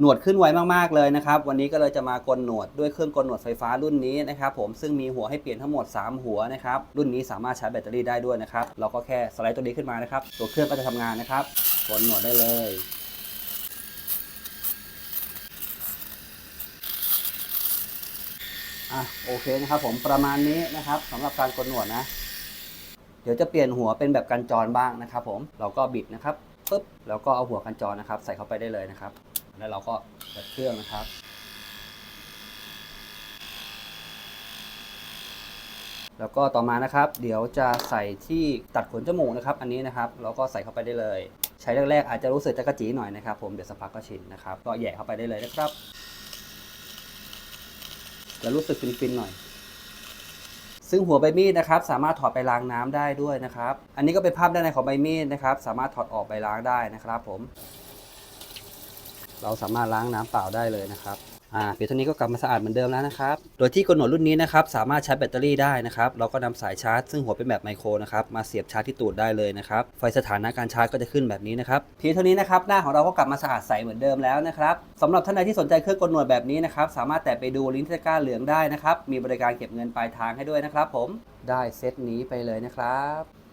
หนวดขึ้นไวมากๆเลยนะครับ วันนี้ก็เลยจะมากลหนวดด้วยเครื่องกลหนวดไฟฟ้ารุ่นนี้นะครับผมซึ่งมีหัวให้เปลี่ยนทั้งหมด 3 หัวนะครับ รุ่นนี้สามารถชาร์จแบตเตอรี่ได้ด้วยนะครับ เราก็แค่สไลด์ตัวนี้ขึ้นมานะครับ ตัวเครื่องก็จะทำงานนะครับกลหนวดได้เลย อะโอเคนะครับผมประมาณนี้นะครับสำหรับการกลหนวดนะ เดี๋ยวจะเปลี่ยนหัวเป็นแบบกันจรบ้างนะครับ ผมเราก็บิดนะครับ ปึ๊บแล้วก็เอาหัวกันจรนะครับ ใส่เข้าไปได้เลยนะครับ แล้วเราก็เปิดเครื่องนะครับแล้วก็ต่อมานะครับ เดี๋ยวจะใส่ที่ตัดขนจมูกนะครับ อันนี้นะครับเราก็ใส่เข้าไปได้เลย ใช้แรกๆอาจจะรู้สึกจะกระจีหน่อยนะครับ ผมเดี๋ยวสักพักก็ชินนะครับ ก็แย่เข้าไปได้เลยนะครับจะรู้สึกฟินๆหน่อย ซึ่งหัวใบมีดนะครับสามารถถอดไปล้างน้ำได้ด้วยนะครับ อันนี้ก็เป็นภาพด้านในของใบมีดนะครับ สามารถถอดออกไปล้างได้นะครับผม เราสามารถล้างน้ำเปล่าได้เลยนะครับ อ่าเพียงเท่านี้ก็กลับมาสะอาดเหมือนเดิมแล้วนะครับ โดยที่กลหนวดรุ่นนี้นะครับสามารถชาร์จแบตเตอรี่ได้นะครับ เราก็นำสายชาร์จซึ่งหัวเป็นแบบไมโครนะครับมาเสียบชาร์จที่ตูดได้เลยนะครับ ไฟสถานะการชาร์จก็จะขึ้นแบบนี้นะครับ เพียงเท่านี้นะครับหน้าของเราก็กลับมาสะอาดใสเหมือนเดิมแล้วนะครับสำหรับท่านใดที่สนใจเครื่องกลหนวดแบบนี้นะครับสามารถแตะไปดูลิงก์ที่ตะกร้าเหลืองได้นะครับ มีบริการเก็บเงินปลายทางให้ด้วยนะครับ ผม ได้เซตนี้ไปเลยนะครับ